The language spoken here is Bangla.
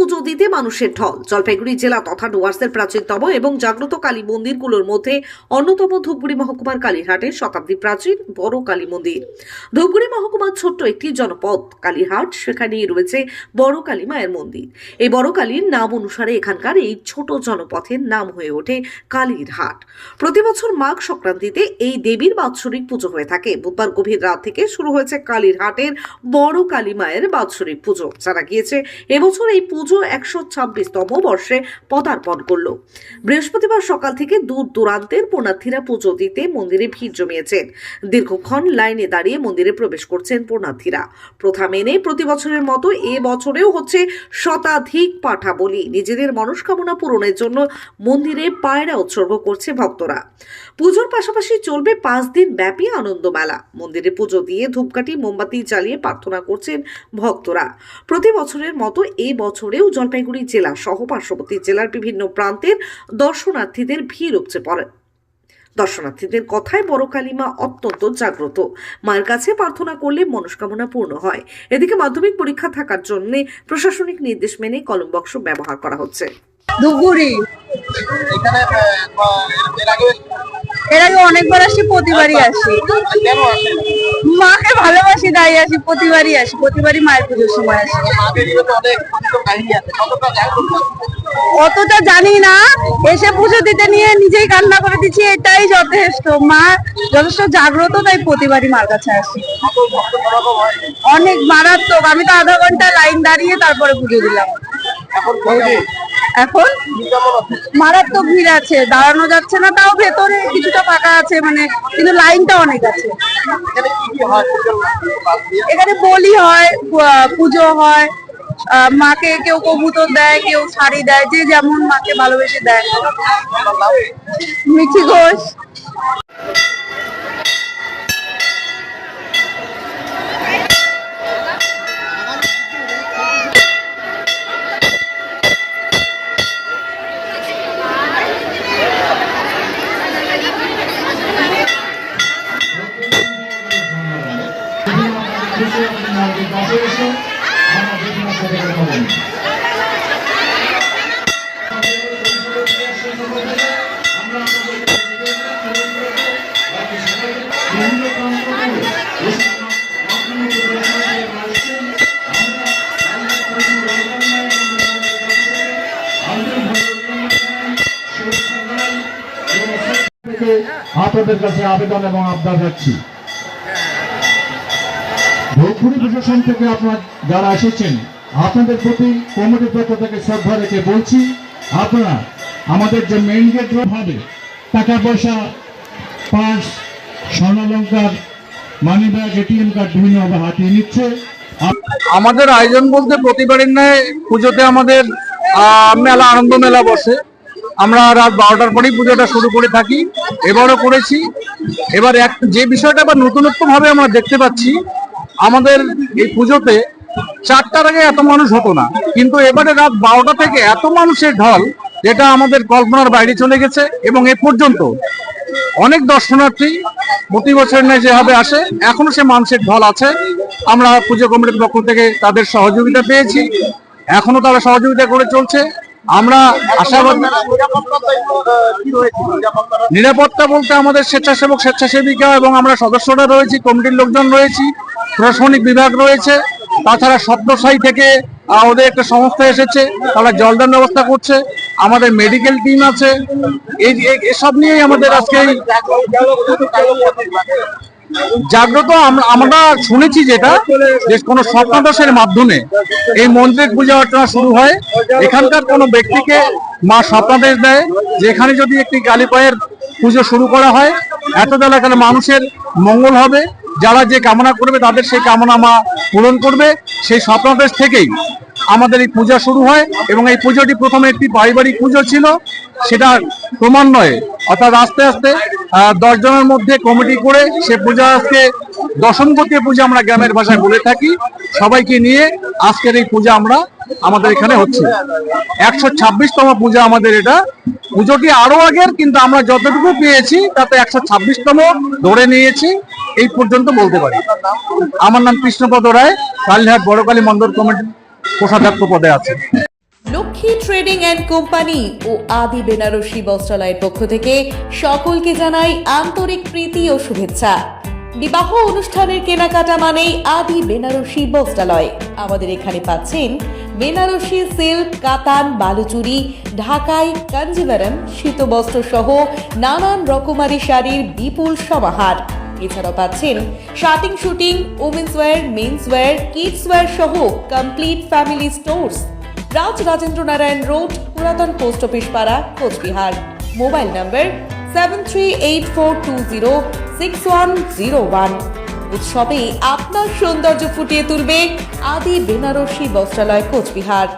পুজো দিতে মানুষের ঢল। জলপাইগুড়ি জেলা তথা ডুয়ার্সের প্রাচীনতম এবং জাগ্রত কালী মন্দিরগুলোর মধ্যে অন্যতম ধূপগুড়ি মহকুমার কালীরহাটের শতাব্দী প্রাচীন বড় কালী মন্দির। ধূপগুড়ি মহকুমার ছোট্ট একটি জনপদ কালীহাট সেখানেই রয়েছে বড় কালী মায়ের মন্দির। এই বড় কালীর নাম অনুসারে এখানকার এই ছোট জনপথের নাম হয়ে ওঠে কালীর হাট প্রতি বছর মাঘ সংক্রান্তিতে এই দেবীর বাৎসরিক পুজো হয়ে থাকে। বুধবার গভীর রাত থেকে শুরু হয়েছে কালীর হাটের বড় কালী মায়ের বাৎসরিক পুজো। জানা গিয়েছে, এবছর এই পুজো একশো ছাব্বিশতম বর্ষে পদার্পণ করল। বৃহস্পতিবার সকাল থেকে দূর দূরান্তের পুণ্যার্থীরা পুজো দিতে মন্দিরে ভিড় জমিয়েছেন। দীর্ঘক্ষণ লাইনে দাঁড়িয়ে মন্দিরে প্রবেশ করছেন পুণ্যার্থীরা প্রথা মেনে প্রতি বছরের মতো এ বছরেও হচ্ছে শতাধিক পাঠা বলি নিজেদের মনস্কামনা পূরণের জন্য মন্দিরে পায়রা উৎসর্গ করছে ভক্তরা। পুজোর পাশাপাশি চলবে পাঁচ দিন ব্যাপী আনন্দ মেলা। মন্দিরে পুজো দিয়ে ধূপকাঠি, মোমবাতি জ্বালিয়ে প্রার্থনা করছেন ভক্তরা। প্রতি বছরের মতো এই বছরেও জলপাইগুড়ি জেলা সহ পার্শ্ববর্তী জেলার বিভিন্ন প্রান্তের দর্শনার্থীদের ভিড় উপচে পড়ে। দর্শনার্থীদের কথায় বড় কালীমা অত্যন্ত জাগ্রত। মায়ের কাছে প্রার্থনা করলে মনস্কামনা পূর্ণ হয়। এদিকে মাধ্যমিক পরীক্ষা থাকার জন্য প্রশাসনিক নির্দেশ মেনে কলম বক্স ব্যবহার করা হচ্ছে। ধুপগুড়ি এর আগে অনেকবার আসি প্রতিবারই আসি। মাকে ভালোবাসি তাই আসি প্রতিবারই আসি প্রতিবারই মায়ের পুজোর সময় আসি। অতটা জানি না। এসে পুজো দিতে নিয়ে নিজেই কান্না করে দিচ্ছি এটাই যথেষ্ট। মা যথেষ্ট জাগ্রত তাই প্রতিবারই মার কাছে আসি। অনেক মারাত্মক। আমি তো আধা ঘণ্টা লাইন দাঁড়িয়ে তারপরে পুজো দিলাম। এখন মারাত্মক ভিড় আছে, দাঁড়ানো যাচ্ছে না, তাও ভেতরে কিছুটা ফাঁকা আছে মানে কিন্তু লাইনটা অনেক আছে। এখানে বলি হয় পুজো হয় মাকে কেউ কবুতর দেয়, কেউ শাড়ি দেয়, যে যেমন মাকে ভালোবেসে দেয়। মিঠি ঘোষ। আপনাদের কাছে আবেদন এবং আবদার রাখছি। ধূপগুড়ি প্রশাসন থেকে আপনার যারা এসেছেন আপনাদের প্রতি কমিটির পক্ষ থেকে শ্রদ্ধা রেখে বলছি, আপনারা আমাদের যে মেইন গেট ভাবে টাকা পয়সা, পাস, স্বর্ণালঙ্কার মানি ব্যাগ এটিএম কার্ড বিভিন্নভাবে হাতিয়ে নিচ্ছে। আমাদের আয়োজন বলতে প্রতিবারের ন্যায় পুজোতে আমাদের মেলা, আনন্দ মেলা বসে। আমরা রাত বারোটার পরেই পুজোটা শুরু করে থাকি, এবারও করেছি। এবার এক, যে বিষয়টা আবার নতুনত্বভাবে আমরা দেখতে পাচ্ছি। আমাদের এই পুজোতে চারটার আগে এত মানুষ হতো না। কিন্তু এবারে রাত বারোটা থেকে এত মানুষের ঢল, যেটা আমাদের কল্পনার বাইরে চলে গেছে এবং এ পর্যন্ত অনেক দর্শনার্থী প্রতি বছর নেয় যেভাবে আসে, এখনও সে মানুষের ঢল আছে। আমরা পুজো কমিটির পক্ষ থেকে তাদের সহযোগিতা পেয়েছি। এখনও তারা সহযোগিতা করে চলছে। আমরা আশাবাদী নিরাপত্তা বলতে আমাদের স্বেচ্ছাসেবক, স্বেচ্ছাসেবিকা এবং আমরা সদস্যরা রয়েছি, কমিটির লোকজন রয়েছি, প্রশাসনিক বিভাগ রয়েছে। তাছাড়া সত্যসাই থেকে ওদের একটা সংস্থা এসেছে, তারা জলদান ব্যবস্থা করছে, আমাদের মেডিকেল টিম আছে, এই এসব নিয়েই আমাদের আজকে জাগ্রত আমরা শুনেছি যেটা, যে কোনো স্বপ্নাদশের মাধ্যমে এই মন্দিরের পূজা অর্চনা শুরু হয়, এখানকার কোনো ব্যক্তিকে মা স্বপ্নাদেশ দেয় যে এখানে যদি একটি কালী পায়ের পুজো শুরু করা হয়, এত এলাকার মানুষের মঙ্গল হবে। যারা যে কামনা করবে তাদের সেই কামনা মা পূরণ করবে। সেই স্বপ্নাদেশ থেকেই আমাদের এই পূজা শুরু হয় এবং এই পুজোটি প্রথমে একটি পারিবারিক পুজো ছিল। সেটা ক্রমান্বয়ে অর্থাৎ আস্তে আস্তে আহ, দশ জনের মধ্যে কমিটি করে সে পূজা আজকে দশম দশমপতি পূজা আমরা গ্রামের ভাষায় বলে থাকি। সবাইকে নিয়ে আজকের এই পূজা আমরা আমাদের এখানে হচ্ছে। একশো ছাব্বিশতম পূজা আমাদের এটা। পুজোটি আরও আগের কিন্তু আমরা যতটুকু পেয়েছি তাতে একশো ছাব্বিশতম ধরে নিয়েছি। এই পর্যন্ত বলতে পারি। আমার নাম কৃষ্ণপদ রায়, কালীহাট বড়কালী মন্দির কমিটির কোষাধ্যক্ষ পদে আছে। লক্ষ্মী ট্রেডিং অ্যান্ড কোম্পানি ও আদি বেনারসি বস্ত্রালয়ের পক্ষ থেকে সকলকে জানাই আন্তরিক প্রীতি ও শুভেচ্ছা। বিবাহ অনুষ্ঠানের কেনাকাটা মানেই আদি বেনারসি বস্ত্রালয়। আমাদের এখানে পাচ্ছেন বেনারসি সিল্ক, কাতান, বালুচুরি, ঢাকাই কাঞ্জিভারম শীতবস্ত্র সহ নানান রকমারি শাড়ির বিপুল সমাহার। এছাড়াও পাচ্ছেন shirting suiting women's wear men's wear kids wear সহ complete family stores. Raj Rajendra Narayan road, পুরাতন পোস্ট অফিস পাড়া, Coochbehar. Mobile number seven three eight four two zero six one zero one উৎসবে আপনার সৌন্দর্য ফুটিয়ে তুলবে আদি বেনারসি বস্ত্রালয়, কোচবিহার।